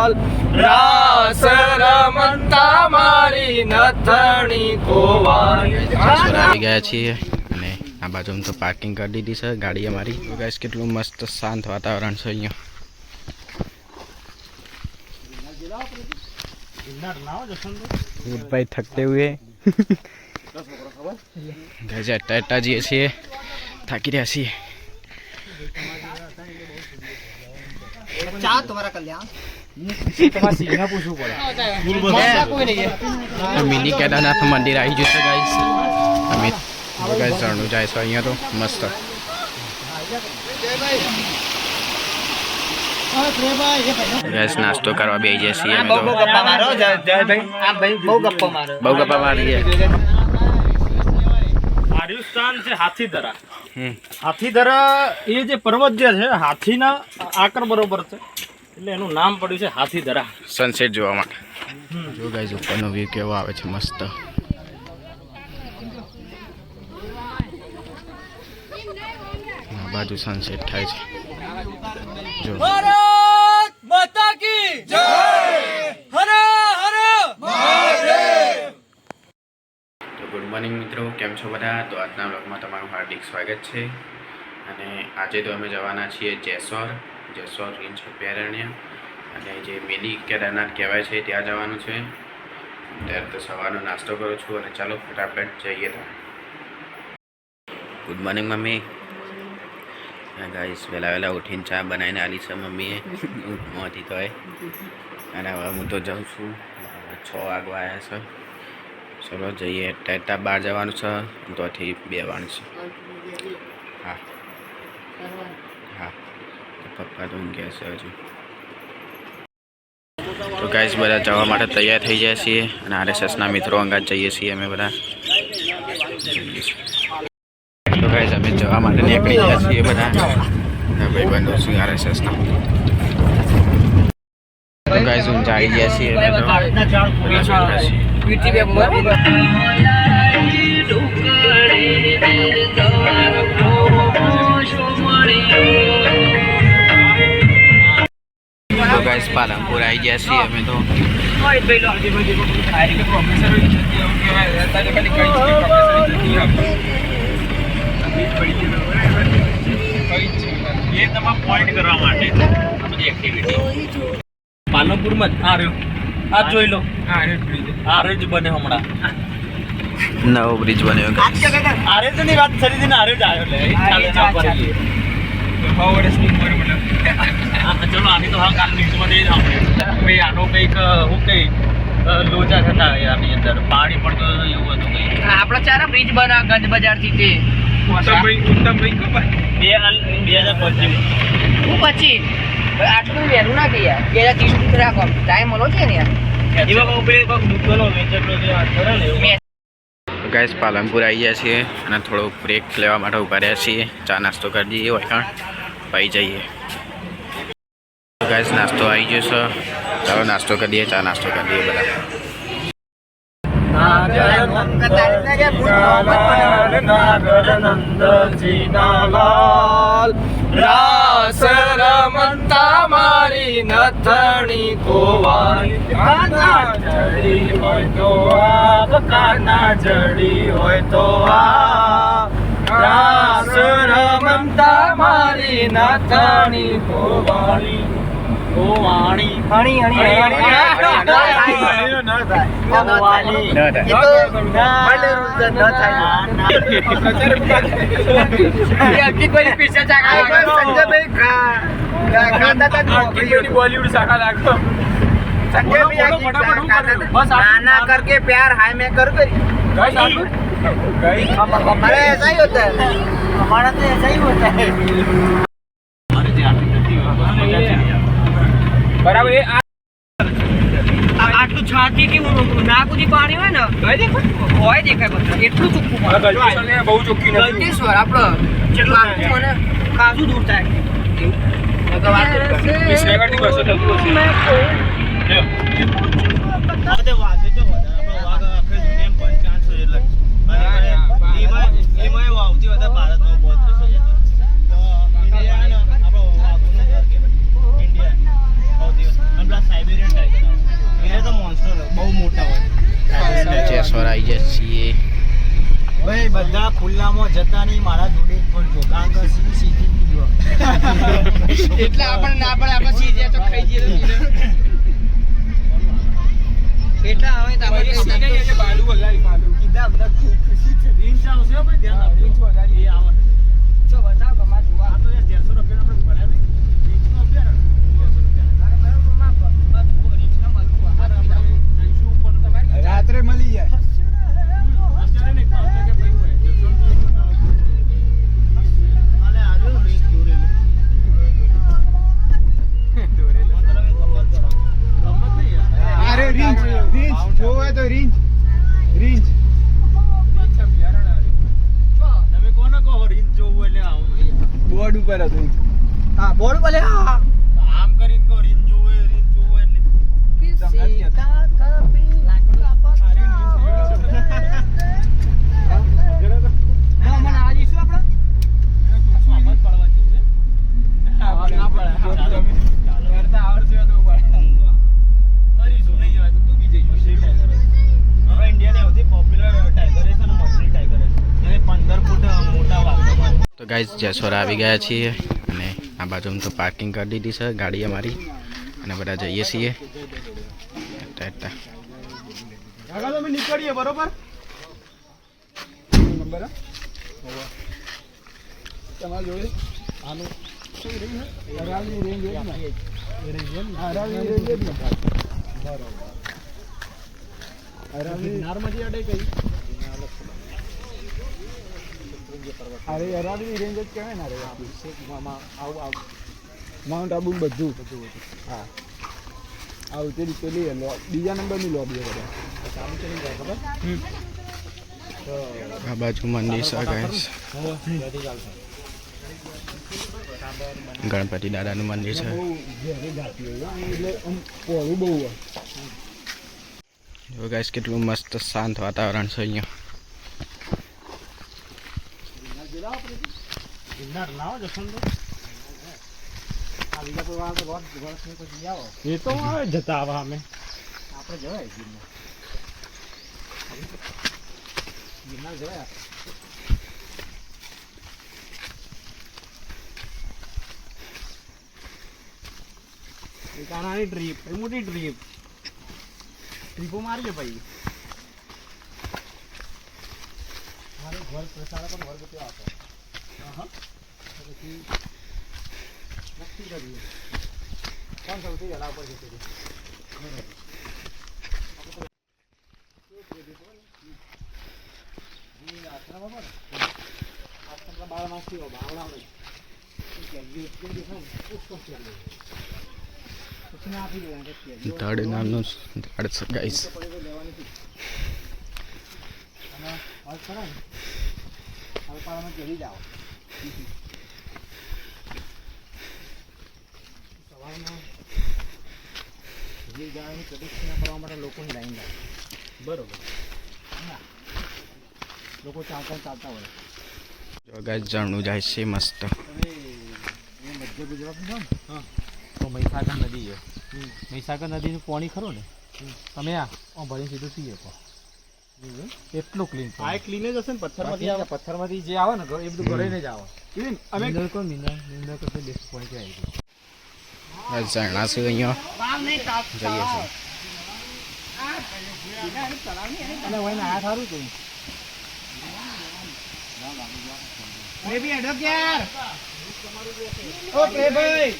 લાલ. રાસ રમતા મારી નથણી કોવાય. ગયા છીએ અને આ બાજુ તો પાર્કિંગ કરી દીધી છે. ગાડી અમારી. ગાઈસ કેટલું મસ્ત શાંત વાતાવરણ છે અહીંયા. ભાઈ થકતે હુએ. અટ્ટા અટ્ટા જઈએ છીએ. થાકી રહ્યા છીએ. તમારા કલ્યાણ. મિની કેદારનાથ મંદિર આવી છે ગાઈસ અમે ગાઈસ ઝરણું જાય છે અહીંયા તો. મસ્ત. ગેસ નાસ્તો કરવા બેસી જઈએ છીએ અમે તો. બહુ ગપ્પા મારીએ. છે હાથીદરા. હમ. એ જે પર્વત જે છે હાથીના આકાર બરોબર છે. એટલે એનું નામ પડ્યું છે હાથીધરા સનસેટ જોવા માટે. જો ગાઈઝ ઉપરનો વ્યૂ કેવો આવે છે મસ્ત. બાજુ સનસેટ થાય છે. જો. ભારત માતા કી જય! હર હર તો ગુડ મોર્નિંગ મિત્રો કેમ છો બધા? તો આજના બ્લોગમાં તમારું હાર્દિક સ્વાગત છે. અને આજે તો અમે જવાના છીએ જેસોર. જેસોર રેન્જ અભયારણ્ય અને જે મિની કેદારનાથ કહેવાય છે, ત્યાં જવાનું છે. ત્યારે તો સવારનો નાસ્તો કરું છું અને ચાલો ફટાફટ જઈએ તો. Good morning mummy. ગાઈસ વહેલા વહેલા ઉઠીને ચા બનાવીને આલી છે મમ્મીએ. ઊંઘમાંથી તો અને હવે હું તો જાઉં છું. છ વાગવા આવ્યા છે. ચલો જઈએ. ટેટા બહાર જવાનું છે. તોથી બેવાનું છે. હા. તો પપ્પા તો ઊંઘ્યા છે હજુ તો ગાઈસ બધા જવા માટે તૈયાર થઈ ગયા છીએ અને આરએસએસના મિત્રો અંગાત જઈએ છીએ અમે બધા તો ગાઈસ અમે જવા માટે નીકળી ગયા છીએ બધા ભાઈ બંધુ સિંહ આરએસએસના તો ગાઈસ હું જઈ ગયા છીએ અમે તો તો ગાઈસ પાલનપુર આવી ગયા છીએ અમે તો પાલનપુરમાં જ. આ રહ્યો. આ જોઈ લો. આ રહ્યો જ બને હમણાં. નવો બ્રિજ બન્યો. આરે ની વાત કરી દીને આરે જ આવ્યો લે. ચાલે ચા ઉંમર હા, ચલો આની તો હા કાલ ન્યૂઝમાં દઈ જ આપણે ભાઈ આનો કંઈક હું કઈ લોચા થતા આની અંદર પાણી પડતું એવું હતું કંઈ આપડા ચારા બ્રિજ બના ગંજ બજારથી તે બે હાલ- બે હજાર પચીસ હું પછી આટલું વહેલું ના ગયા બે હજાર ત્રીસ રાખો ટાઈમ મળો છે ને યાર એવા કોઈ પેલી છે ગાઈસ પાલનપુર આવી ગયા છીએ અને થોડો બ્રેક લેવા માટે ઊભા રહ્યા છીએ. ચા નાસ્તો કરી દઈએ વખાણ પાઈ જઈએ. ગાઈસ નાસ્તો આવી ગયો છે. ચાલો નાસ્તો કરી દઈએ, ચા નાસ્તો કરી દઈએ બધા. લાલ રાસ રમતા મારી નથણી કોવાય કાના જડી હોય તો આ કાના જડી હોય તો આ રાસ રમતા મારી નથણી હણી બોલીવુડ શાખા લાગો नाना करके प्यार हाय मैं कर करी हमारे ऐसा ही होता है हमारा तो ऐसा ही होता है આટલું કેવું કે નાક સુધી પાણી હોય ને હોય દેખાય બધું. એટલું ચોખ્ખું પાણી. બહુ ચોખ્ખી નથી. ગલતેશ્વર આપણો જેટલું મને કાજુ દૂર થાય. એવું. નકર વાત જ કરે. વિસનગરથી બસો થતું હશે સાયબેરિયન જસોર આવી જાય છીએ ભાઈ બધા ખુલ્લામાં જતા નહીં મારા જોડે પણ જો કારણ કે સિંહ સીધી પીવો એટલે આપણે ના પડે આપણે સીધે તો ખાઈ જઈએ એટલા હવે તો આપણે પછી બાલુ વધારી બાલુ કીધા અમને ખૂબ ખુશી છે. રીંછ આવશે પણ ધ્યાન આપજો. રીંછ વધારી. એ આવે છે. જો બતાવો કે મારે જોવા આ તો યાર 150 રૂપિયાનો આપણે ભણ્યા નહીં. રીંછનો અભિયારણ્ય. 200 રૂપિયા. મારે બરાબરમાં બ- બસ જુઓ, રીંછના મળવું આ આપણે બીજા. જઈશું ઉપર. તમારી રાત્રે મળી જાય અત્યારે નહીં, પણ આપણે કે ભાઈ હોય. જસવંત અલે આવ્યો રીંછ દોરેલું. ગમત નહીં યાર. અરે રીંચ રીંચ જોવે તો રીંચ રીંચ રીંછ અભયારણ્ય આવે. તમે કોને કહો રીંછ જોવું એટલે આવું અહીંયા. બોર્ડ ઉપર હતું હા બોર્ડ ઉપર લે હા આમ કરીને કહો રીંછ જોવું એ રીંછ જોવું એટલે કિસી કા કભી લાકડું ના, મને આ જઈશું આપણે આમ જ પડવા જેવું હે? ના પડે. ચાલો. તરતા આવડશે તો પડે. કરીશું નહીં હોય તો તું બી જઈશું. હવે ઇન્ડિયાની સૌથી પોપ્યુલર ટાઈગર છે ને મછલી ટાઈગર છે એ પંદર ફૂટ મોટા વાઘ તો ગાઈઝ જસોર આવી ગયા છીએ અને આ બાજુમાં તો પાર્કિંગ કરી દીધી છે ગાડી અમારી. અને બધા જઈએ છીએ. નીકળીએ બરોબર? નંબર તમારે જોડે આનું શું રેન્જ છે અરાવલી રેન્જ હોય ને અરાવલી રેન્જ જ ને બરોબર અરાવલી નારમાંથી અડે કઈ અરે અરાવલી રેન્જ જ કહેવાય ને અરે આવું આવું માઉન્ટ આબુ બધું બધું હા આવું તે રીતે લઈએ લો બીજા નંબરની લોબી બધા ચાલુ ચલી જાય ખબર આ બાજુ મંદિર છે ગાઈઝ ગણપતિ દાદાનું મંદિર છે બહુ ઘેરી ગાતી હોય હો. એટલે આમ પહોળું બહુ હોય જો ગાઈઝ કેટલું મસ્ત શાંત વાતાવરણ છે અહીંયા એ તો આવે જતા આવા અમે આપણે જવાય ગીરના. ગિરનાર જવાય એક આનાની ટ્રીપ એ મોટી ટ્રીપ ટ્રીપો મારીએ ભાઈ મારે ઘર પ્રસાર પણ વર્ગ ત્યાં હતો તો પછી નક્કી કરીએ કોણ સૌથી વહેલા ઉપર જશે બાર માસથી બાવડા આપી દેવાનું ધડ નામનું ધડ છે ગાઈઝ અને વાત કરો ને, હવે પાછા ચડી જાઓ ગીર ગાયની પ્રદક્ષિણા કરવા માટે લોકોની લાઈન લાગે બરોબર. હા. લોકો ચાલતા ચાલતા હોય. જો ગાઈઝ જાય છે મસ્ત. મધ્ય ગુજરાતમાં હા. તો મહીસાગર નદી છે. મહીસાગર નદીનું પાણી ખરું ને? તમે આ ભરીને સીધું પીએ શકો એટલું ક્લીન આ ક્લીન જ હશે ને પથ્થરમાંથી આવે? પથ્થરમાંથી જે આવે ને એ બધું ઘરે જ આવે. ક્લીન અમે મિનરલ મિનરલ મિનરલ કરતા બેસ્ટ પોઈન્ટ આવી ગયું. ઝરણા છે અહીંયા જઈએ છીએ વહીને આ સારું છે બેબી હેડો યાર ઓ પ્લેભાઈ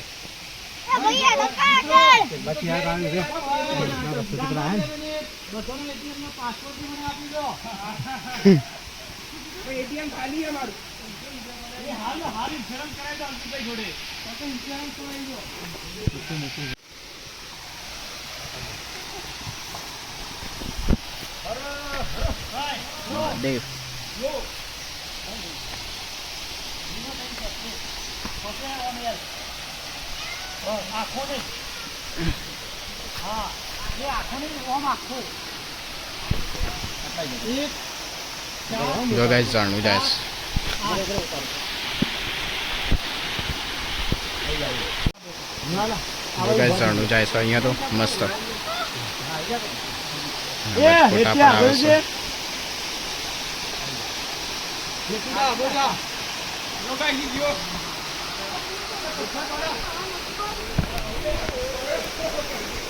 બાકી આ કામ છે રસ્તો તો આયા ને એટીએમ ખાલી છે મારું દેવ જો ગાઈઝ ઝરણું જાય જાય છે અહીંયા તો મસ્ત.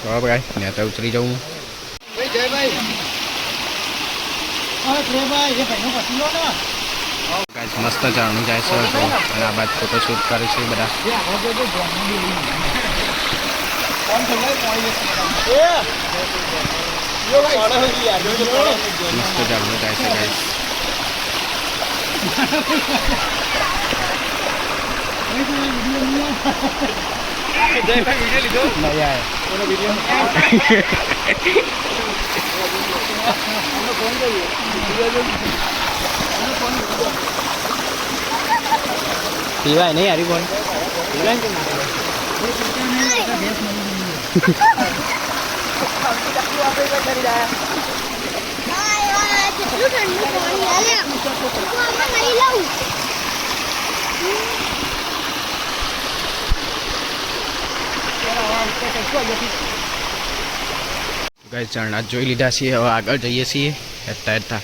બરાબર ભાઈ ત્યાં તો ઉતરી જવું ભાઈ જય ભાઈ ભાઈ એ ભાઈનો પછી લો ને. ગાઈસ, મસ્ત જાણું જાય છે અને આ બાદ ફોટો શૂટ કરે છે બધા. મસ્ત જાણું જાય છે, ગાઈસ. પીવાય નહીં હારી પાણી ગાઈસ ઝરણા જોઈ લીધા છીએ. હવે આગળ જઈએ છીએ. હેઠતા હેઠતા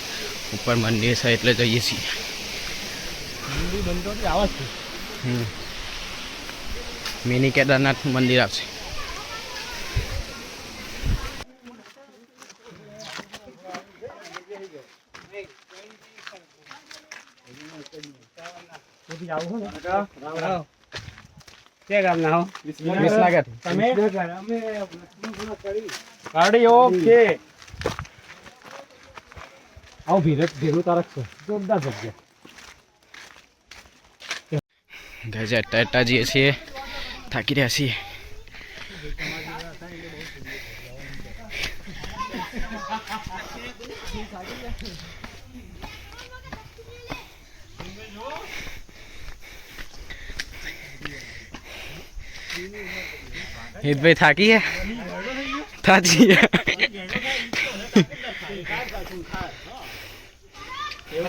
ઉપર મંદિર છે, એટલે જઈએ છીએ. હમ. મિની કેદારનાથ મંદિર આવશે ગાડી ઓકે આવો ભીરત ભેગું તારક છે જોરદાર જગ્યા ગાઈસ હેઠતા હેઠતા જઈએ છીએ થાકી રહ્યા છીએ હિતભાઈ થાકી હે થાકી હે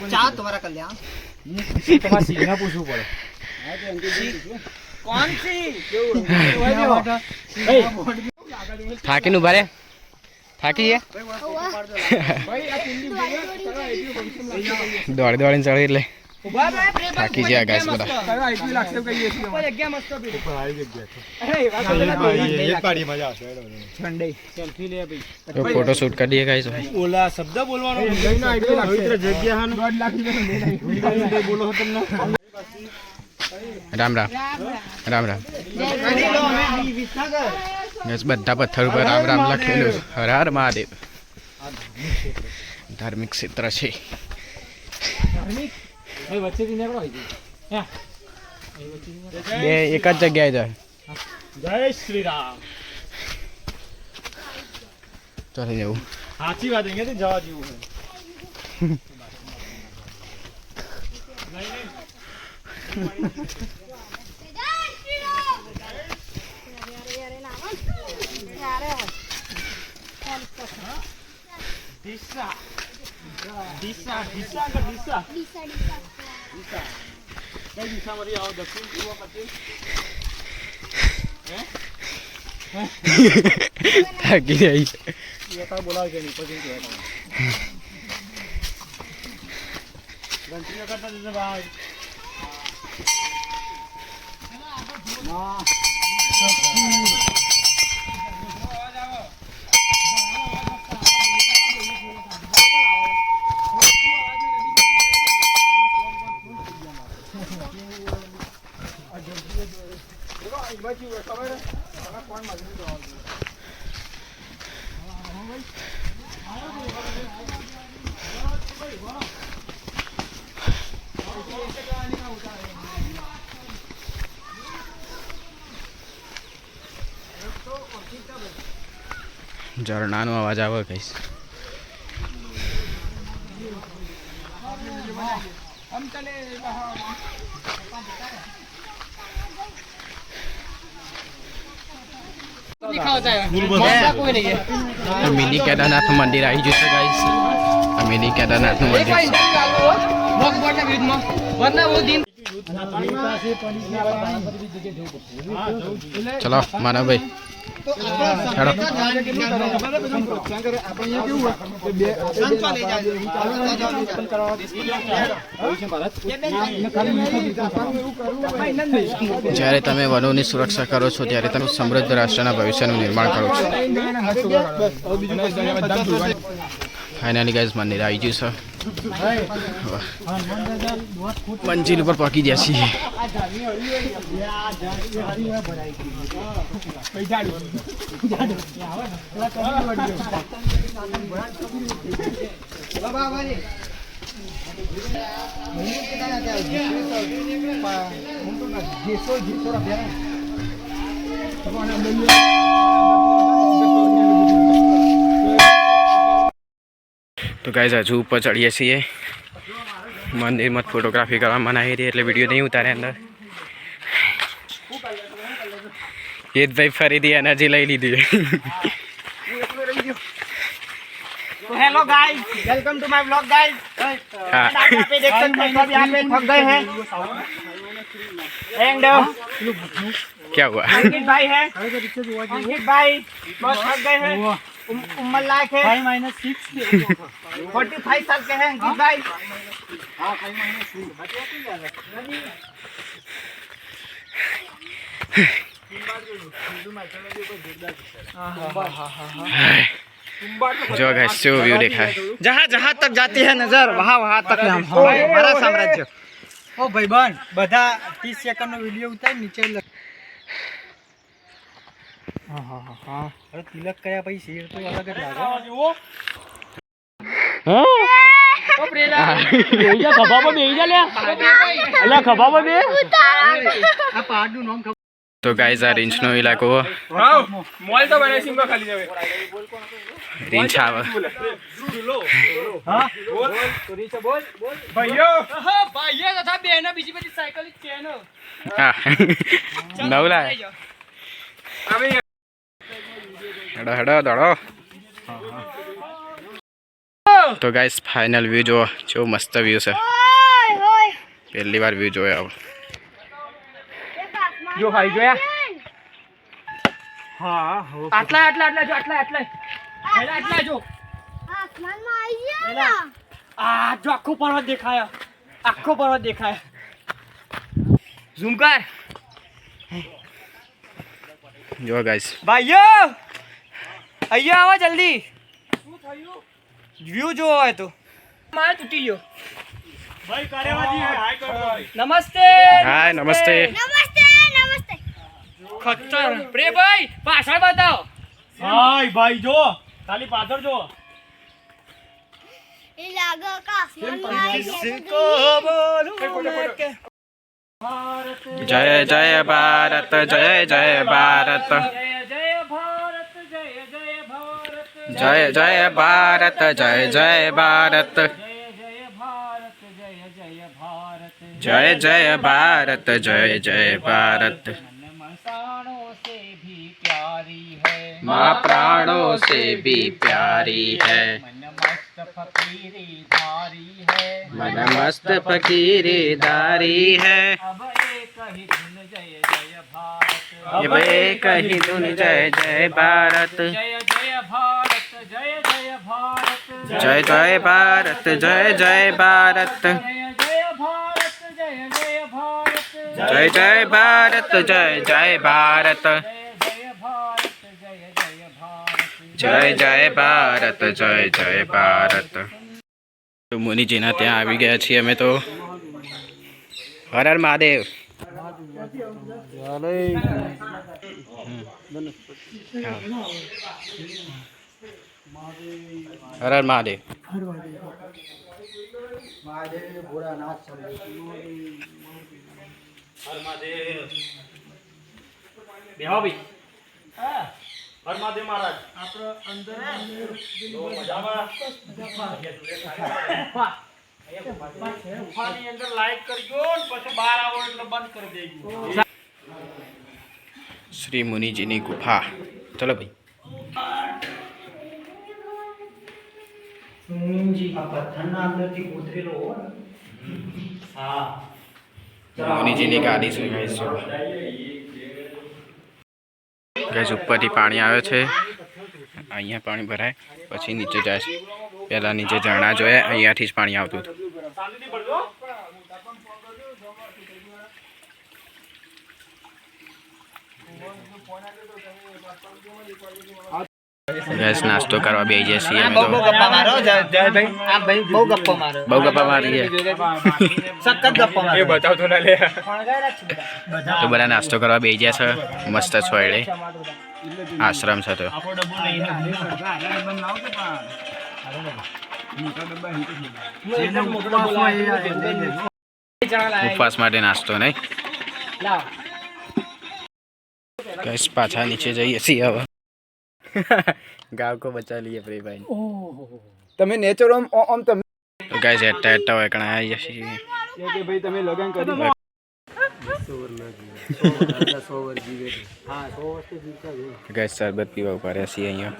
ચા તમારા કલ્યાણ તમારે સિંહને પૂછવું પડે થાકીને નું ભારે? થાકી દોડી દોડીને ચડી એટલે. થાકી ગયા ગાઈસ બધા. ફોટો શૂટ કરી દઈએ ગાઈસ ઓલા શબ્દ બોલવાનો જગ્યા બોલો તમને રામ રામ. રામ રામ. બધા પથ્થર ઉપર રામ રામ લખેલું હર હર મહાદેવ. ધાર્મિક ક્ષેત્ર છે. બે એક જ જગ્યાએ જાય. જય શ્રી રામ. ચાલી જવું. સાચી વાત અહીંયાથી જવા જેવું દિશા દિશા દિશા કે દિશા કઈ દિશામાંથી આવો દક્ષિણ પૂર્વ પશ્ચિમ થાકી જાય. નહીં પછી કહેવાય કરતા જશે ભાઈ Wow. ઝરણાનો અવાજ આવે કઈશ મિની કેદારનાથ મંદિર આવી જશે ગાઈસ મિની કેદારનાથ મંદિર છે. ચલો માનવભાઈ. જ્યારે તમે વનોની સુરક્ષા કરો છો ત્યારે તમે સમૃદ્ધ રાષ્ટ્રના ભવિષ્યનું નિર્માણ કરો છો. ફાઇનલી ગાઈઝ મંદિર આવી ગયું છે મંજિલ ઉપર પહોંચી ગયા છીએ. તો ગાઈઝ હજુ ઉપર ચડીએ છીએ મંદિરમાં ફોટોગ્રાફી કરવા મનાઈ રહી એટલે વિડીયો નહીં ઉતારે અંદર હેતભાઈ ફરીથી એનર્જી લઈ લીધી तो hello guys welcome to my blog guys હા यहाँ पे देख सकते हैं सब यहाँ पे थक गए हैं एंड क्या हुआ अंकित भाई है अंकित भाई बहुत थक गए हैं उम- उम्र लायक है। Five minus six forty five साल के हैं गुड भाई। जो गैस व्यू देखा है। जहाँ जहाँ तक जाती है नज़र वहाँ वहाँ तक हम हमारा साम्राज्य। ओ भाई बहन बधा तीस सेकंड वीडियो उतर नीचे હા હા હા હા. અરે તિલક કર્યા પછી શેર તો અલગ જ લાગે. તો ગાઈઝ આ રીંછનો ઇલાકો હા મોલ તો બને સિંગો ખાલી રીંછ આવે. નવલા. અમે હેડો હેડો દોડો. તો ગાઈસ ફાઇનલ વ્યૂ જો જો મસ્ત વ્યૂ છે. પહેલી વાર વ્યૂ જોયો આવો. જો ભાઈ જોયા? હા આટલા આટલા આટલા જો આટલા આટલા. પહેલા આટલા જો. આસમાનમાં આવી ગયા આ જો આખો પર્વત દેખાય. આખો પર્વત દેખાય. ઝૂમ કર જો ગાઈસ ભાઈઓ! અહીંયા આવો જલ્દી. વ્યૂ જોવો હોય તો. મારે તૂટી ગયો. નમસ્તે હાય નમસ્તે. નમસ્તે નમસ્તે. ખતર. પ્રે ભાઈ પાછળ બતાવો. હાય ભાઈ જો. ખાલી પાછળ જો. એ લાગે કે આસમાનમાં આવી ગયા જય જય ભારત જય જય ભારત. जय जय भारत जय जय भारत। जय जय भारत जय जय भारत। माँ प्राणों से भी प्यारी है। मन मस्त फकीरी धारी है। अब एक ही धुन जय जय भारत। जय जय भारत। જય જય ભારત जय जय भारत जय जय भारत જય જય ભારત જય જય ભારત जय जय भारत जय जय भारत જય ભારત જય જય ભારત જય જય ભારત જય જય ભારત તો મુનિજીના ત્યાં આવી ગયા છીએ અમે તો હર હર મહાદેવ હર હર મહાદેવ. બેહો ભાઈ. હર મહાદેવ મહારાજ. ગુફાની અંદર લાઈટ કરજો ને પછી બહાર આવો એટલે બંધ કરી દેજો. શ્રી મુનિજીની ગુફા. ચલો ભાઈ. મુનિજીની ગાડી છે ગાઈસ જો ગેસ ઉપરથી પાણી આવે છે. અહીંયા પાણી ભરાય પછી નીચે જાય છે. પહેલાં નીચે ઝરણા જોયા અહીંયાથી જ પાણી આવતું હતું. ગેસ નાસ્તો કરવા બેસી જઈએ છીએ અમે બહુ ગપ્પા મારો જય- ભાઈ. આ ભાઈ બહુ ગપ્પો મારો. બહુ ગપ્પા મારીએ સખત ગપ્પો એ બતાવ તો ના લે. તો બધા નાસ્તો કરવા બેસી ગયા છે. મસ્ત છોડે આશ્રમ છે તો. ઉપવાસ માટે નાસ્તો નહીં. પાછા નીચે જઈએ છીએ હવે. ગાવ કો બચા લીએ પ્રે ભાઈ. તમે નેચર આમ ઓમ તમે તો ગાઈસ એટા એટા હોય કણા આવી છીએ. કે ભાઈ તમે લગન કરી ગાઈસ શરબત પીવા ઊભા રહ્યા છીએ અહીંયા.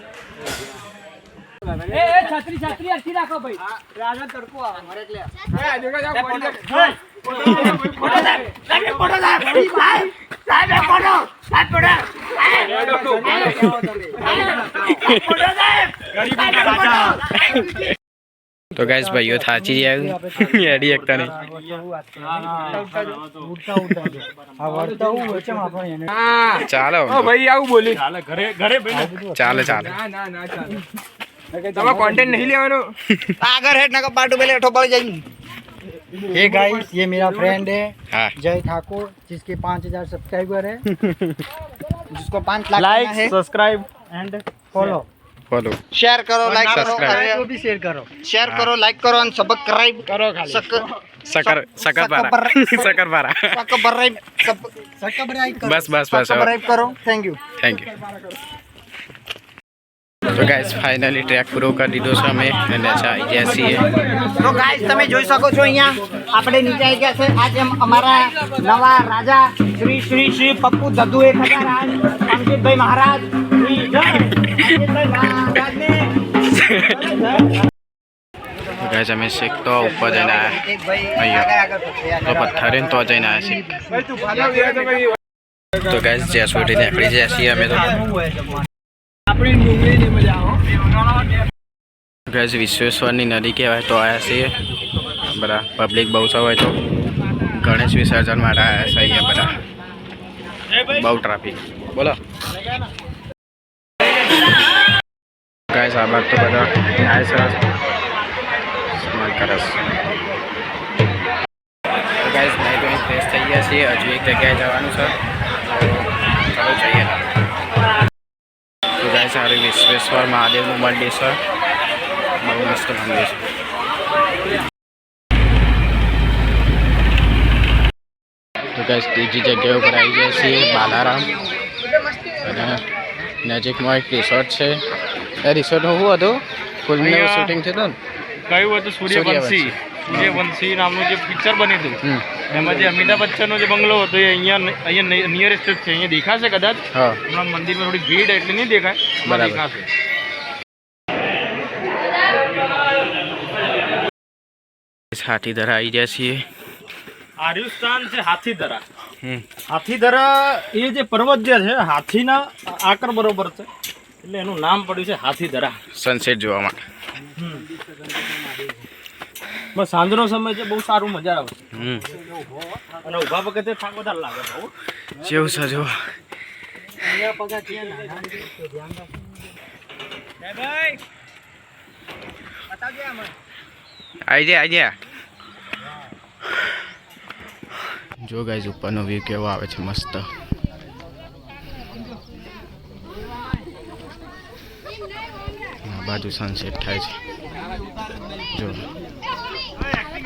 તો ગાઈસ ભાઈઓ થાચી રહ્યા એડી એકતા નહીં ચાલો. ઓ ભાઈ આવું બોલી. ચાલે ચાલે. ના ના ના ચાલે. તમે કોન્ટેન્ટ નહીં લેવાનો આગળ હેડ નકા પાટુ પેલે હેઠો પડી જાય ये गाइस ये मेरा फ्रेंड है હા जय ठाकुर जिसके पाँच हजार सब्सक्राइबर है जिसको पाँच लाख लाइक है सब्सक्राइब एंड फॉलो બોલો शेयर करो लाइक करो Subscribe. को भी शेयर करो शेयर करो लाइक करो અને સબસ્ક્રાઇબ करो खाली sucker sucker પારા sucker પારા subscribe subscribe करो બસ બસ બસ સબસ્ક્રાઇબ કરો થેન્ક યુ થેન્ક યુ તો ગાઈસ ફાઇનલી ટ્રેક પૂરો કરી દીધો છે અમે અને અચ્છા આવી ગયા છીએ. તો ગાઈસ તમે જોઈ શકો છો અહીંયા આપણે નીચે આવી ગયા છે. આજે અમારા નવા રાજા શ્રી શ્રી શ્રી પપ્પુ દદુ એક હજાર રાજ અંકિતભાઈ મહારાજ જય. ગાઈસ અમે શીખ તો ઉપર જઈને આવ્યા પથ્થરે તો જઈને આવ્યા ભાઈ? તું ગાઈસ જ્યાં સુધી નીકળી છીએ અમે તો. આપણી ડુંગળીની મજા આવો વિશ્વેશ્વરની નદી કહેવાય તો આવ્યા છીએ. બધા પબ્લિક બહુ છે હોય તો. ગણેશ વિસર્જન માટે આવ્યા છે અહીંયા બધા. બહુ ટ્રાફિક બોલો. ગાઈઝ આ બાદ તો બધા આવે સરસ કરસ તો ગાઈસ ફ્રેશ થઈ ગયા છીએ. હજુ એક જગ્યાએ જવાનું છે. ચાલો જઈએ. ગાઈસ આ વિશ્વેશ્વર મહાદેવનું મંદિર છે બહુ મસ્ત મંદિર છે. તો ગાઈસ ત્રીજી જગ્યા ઉપર આવી ગયા છીએ બાલારામ. અને નજીકમાં એક રિસોર્ટ છે. એ રિસોર્ટનું શું હતું? ફિલ્મનું શૂટિંગ થયું કયું હતું સૂર્યવંશી. સૂર્યવંશી. વંશી નામનું જે પિક્ચર બન્યું હતું એમાં જે અમિતાભ બચ્ચનનો જે બંગલો હતો એ અહીંયા અહીંયા નિયરેસ્ટ જ છે. અહીંયા દેખાશે કદાચ હમણાં મંદિરમાં થોડી ભીડ એટલે નહીં દેખાય. દેખાશે. હાથીધરા આવી ગયા છીએ. આર્યુસ્થાન છે હાથીધરા. હાથીધરા એ જે પર્વત જે છે હાથીના આકાર બરોબર છે. એટલે એનું નામ પડ્યું છે હાથીધરા. સનસેટ જોવા માટે. બસ સાંજનો સમય છે બહુ સારું મજા આવે હમ. અને ઊભા વખતે થાક વધારે લાગે બહુ. જેવું છે જો આવી જા આવી જા. જો ગાઈઝ ઉપરનો વ્યૂ કેવો આવે છે મસ્ત. બાજુ સનસેટ થાય છે. જો.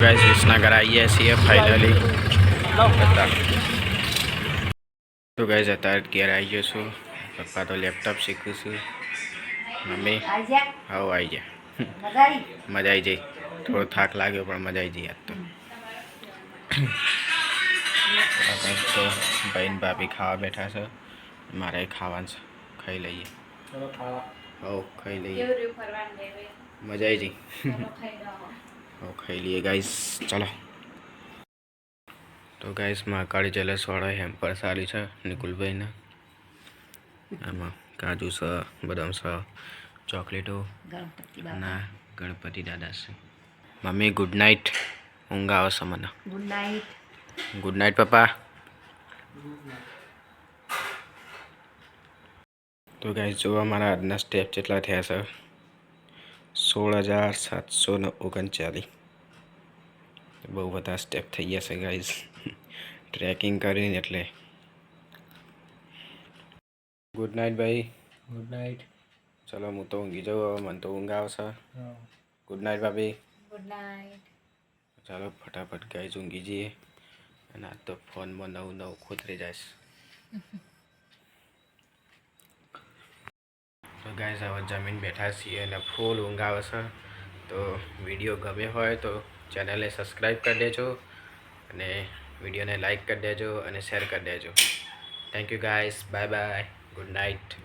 ગાઈસ વિસનગર આવીએ છીએ ફાઇનલી તો ગાઈસ અત્યારે ઘેર આવી ગયો છું. પપ્પા તો લેપટોપ શીખું છું. મમ્મી હવ આવી ગયા મજા આવી જઈ થોડો થાક લાગ્યો, પણ મજા આવી જઈ આજ તો. ભાઈ ભાભી ખાવા બેઠા છે. મારે ખાવાનું છે. ખાઈ લઈએ. હો ખાઈ લઈએ. મજા આવી જઈ હો ખાઈ લઈએ ગાઈસ. ચલો. તો ગાઈસ મહાકાળી જલેસવાળા હેમ્પર સારી છે નિકુલભાઈના. આમાં કાજુ છે બદામ છે ચોકલેટો ના ગણપતિ દાદા છે. મમ્મી ગુડ નાઇટ. ઊંઘ આવશે મને. Good night. ગુડ નાઇટ પપ્પા. તો ગાઈઝ જો અમારા આજના સ્ટેપ જેટલા થયા છે? સોળ હજાર સાતસો ને ઓગણચાલીસ. બહુ બધા સ્ટેપ થઈ ગયા છે ગાઈઝ ટ્રેકિંગ કરીને એટલે. ગુડ નાઇટ ભાઈ. ગુડ નાઇટ ચલો હું તો ઊંઘી જાઉં હવે મને તો ઊંઘ આવશે. ગુડ નાઇટ ભાભી. ગુડ નાઇટ ચાલો ફટાફટ ગાઈઝ ઊંઘી જઈએ. અને આ તો ફોનમાં નવું નવું ખોતરી જાય તો ગાઈસ હવે જમીન બેઠા છીએ અને ફૂલ ઊંઘ આવે છે. તો વીડિયો ગમે હોય તો ચેનલને સબસ્ક્રાઈબ કરી દેજો અને વિડીયોને લાઈક કરી દેજો અને શેર કરી દેજો. Thank you guys bye bye good night